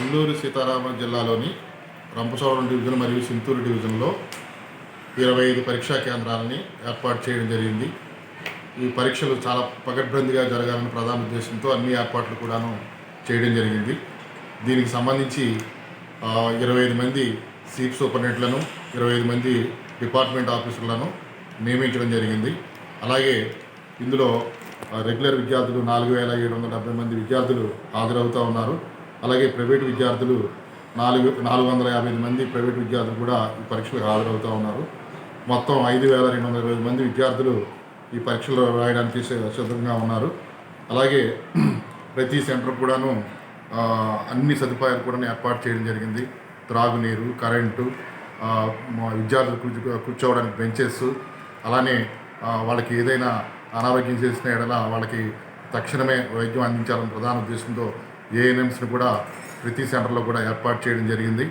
అల్లూరి సీతారామ జిల్లాలోని రంపచోడవరం డివిజన్ మరియు సింతూరు డివిజన్లో ఇరవై ఐదు పరీక్షా కేంద్రాలని ఏర్పాటు చేయడం జరిగింది. ఈ పరీక్షలు చాలా పకడ్బందీగా జరగాలని ప్రధాన ఉద్దేశంతో అన్ని ఏర్పాట్లు కూడాను చేయడం జరిగింది. దీనికి సంబంధించి ఇరవై ఐదు మంది చీఫ్ సూపరింటెండెంట్లను ఇరవై ఐదు మంది డిపార్ట్మెంట్ ఆఫీసర్లను నియమించడం జరిగింది. అలాగే ఇందులో రెగ్యులర్ విద్యార్థులు నాలుగు వేల ఏడు వందల డెబ్బై మంది విద్యార్థులు హాజరవుతూ ఉన్నారు. అలాగే ప్రైవేటు విద్యార్థులు నాలుగు నాలుగు వందల యాభై ఐదు మంది ప్రైవేట్ విద్యార్థులు కూడా ఈ పరీక్షలకు హాజరవుతూ ఉన్నారు. మొత్తం ఐదు వేల రెండు వందల ఇరవై ఐదు మంది విద్యార్థులు ఈ పరీక్షలు రాయడానికి సిద్ధంగా ఉన్నారు. అలాగే ప్రతి సెంటర్ కూడాను అన్ని సదుపాయాలు కూడా ఏర్పాటు చేయడం జరిగింది. త్రాగునీరు కరెంటు మా విద్యార్థులు కూర్చో కూర్చోవడానికి బెంచెస్ అలానే వాళ్ళకి ఏదైనా అనారోగ్యం చేసిన ఎడల వాళ్ళకి తక్షణమే వైద్యం అందించాలని ప్రధాన ఉద్దేశంతో ఏఎన్ఎంస్ని కూడా ప్రతి సెంటర్లో కూడా ఏర్పాటు చేయడం జరిగింది.